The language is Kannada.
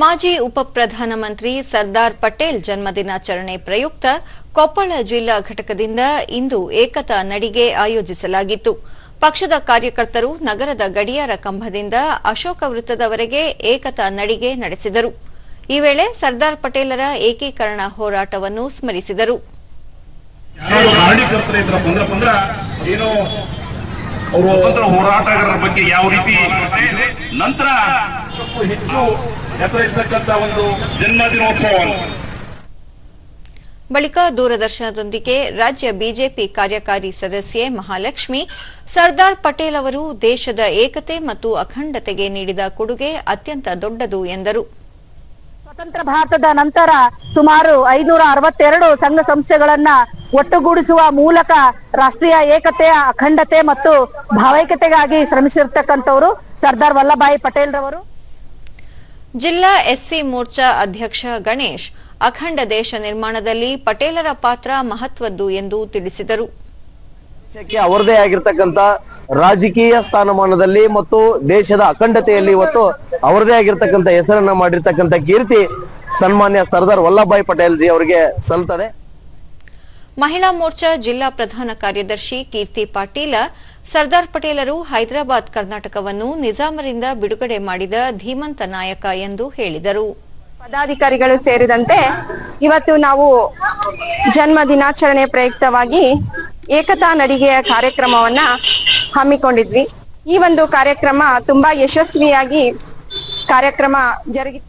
ಮಾಜಿ ಉಪ ಪ್ರಧಾನಮಂತ್ರಿ ಸರ್ದಾರ್ ಪಟೇಲ್ ಜನ್ಮದಿನಾಚರಣೆ ಪ್ರಯುಕ್ತ ಕೊಪ್ಪಳ ಜಿಲ್ಲಾ ಘಟಕದಿಂದ ಇಂದು ಏಕತಾ ನಡಿಗೆ ಆಯೋಜಿಸಲಾಗಿತ್ತು. ಪಕ್ಷದ ಕಾರ್ಯಕರ್ತರು ನಗರದ ಗಡಿಯಾರ ಕಂಬದಿಂದ ಅಶೋಕ ವೃತ್ತದವರೆಗೆ ಏಕತಾ ನಡಿಗೆ ನಡೆಸಿದರು. ಈ ವೇಳೆ ಸರ್ದಾರ್ ಪಟೇಲರ ಏಕೀಕರಣ ಹೋರಾಟವನ್ನು ಸ್ಮರಿಸಿದರು. ಅವರು ಸ್ವತಂತ್ರ ಹೋರಾಟಗಾರರ ಬಗ್ಗೆ ಯಾವ ರೀತಿ ನಂತರ ಹೆಚ್ಚು ಹೆಸರು ಇರ್ತಕ್ಕಂಥ ಒಂದು ಜನ್ಮದಿನೋತ್ಸವ ಬಳಿಕ ದೂರದರ್ಶನದೊಂದಿಗೆ ರಾಜ್ಯ ಬಿಜೆಪಿ ಕಾರ್ಯಕಾರಿ ಸದಸ್ಯೆ ಮಹಾಲಕ್ಷ್ಮಿ ಸರ್ದಾರ್ ಪಟೇಲ್ ಅವರು ದೇಶದ ಏಕತೆ ಮತ್ತು ಅಖಂಡತೆಗೆ ನೀಡಿದ ಕೊಡುಗೆ ಅತ್ಯಂತ ದೊಡ್ಡದು ಎಂದರು. ಸ್ವತಂತ್ರ ಭಾರತದ ನಂತರ ಸುಮಾರು ಐನೂರ ಅರವತ್ತೆರಡು ಸಂಘ ಸಂಸ್ಥೆಗಳನ್ನ ಒಟ್ಟುಗೂಡಿಸುವ ಮೂಲಕ ರಾಷ್ಟ್ರೀಯ ಏಕತೆ ಅಖಂಡತೆ ಮತ್ತು ಭಾವೈಕ್ಯತೆಗಾಗಿ ಶ್ರಮಿಸಿರ್ತಕ್ಕಂಥವ್ರು ಸರ್ದಾರ್ ವಲ್ಲಭಾಯಿ ಪಟೇಲ್ ರವರು ಜಿಲ್ಲಾ ಎಸ್ಸಿ ಮೋರ್ಚಾ ಅಧ್ಯಕ್ಷ ಗಣೇಶ್ ಅಖಂಡ ದೇಶ ನಿರ್ಮಾಣದಲ್ಲಿ ಪಟೇಲರ ಪಾತ್ರ ಮಹತ್ವದ್ದು ಎಂದು ತಿಳಿಸಿದರು. ದೇಶಕ್ಕೆ ಅವರದೇ ಆಗಿರ್ತಕ್ಕಂತ ರಾಜಕೀಯ ಸ್ಥಾನಮಾನದಲ್ಲಿ ಮತ್ತು ದೇಶದ ಅಖಂಡತೆಯಲ್ಲಿ ಇವತ್ತು ಅವರದೇ ಆಗಿರ್ತಕ್ಕಂಥ ಹೆಸರನ್ನ ಮಾಡಿರ್ತಕ್ಕಂಥ ಕೀರ್ತಿ ಸನ್ಮಾನ್ಯ ಸರ್ದಾರ್ ವಲ್ಲಭಾಯಿ ಪಟೇಲ್ ಜಿ ಅವರಿಗೆ ಸಲ್ತದೆ ಮಹಿಳಾ ಮೋರ್ಚಾ ಜಿಲ್ಲಾ ಪ್ರಧಾನ ಕಾರ್ಯದರ್ಶಿ ಕೀರ್ತಿ ಪಾಟೀಲ, ಸರ್ದಾರ್ ಪಟೇಲರು ಹೈದರಾಬಾದ್ ಕರ್ನಾಟಕವನ್ನು ನಿಜಾಮರಿಂದ ಬಿಡುಗಡೆ ಮಾಡಿದ ಧೀಮಂತ ನಾಯಕ ಎಂದು ಹೇಳಿದರು. ಪದಾಧಿಕಾರಿಗಳು ಸೇರಿದಂತೆ ಇವತ್ತು ನಾವು ಜನ್ಮ ದಿನಾಚರಣೆ ಪ್ರಯುಕ್ತವಾಗಿ ಏಕತಾ ನಡಿಗೆಯ ಕಾರ್ಯಕ್ರಮವನ್ನ ಹಮ್ಮಿಕೊಂಡಿದ್ವಿ. ಈ ಒಂದು ಕಾರ್ಯಕ್ರಮ ತುಂಬಾ ಯಶಸ್ವಿಯಾಗಿ ಕಾರ್ಯಕ್ರಮ ಜರುಗಿ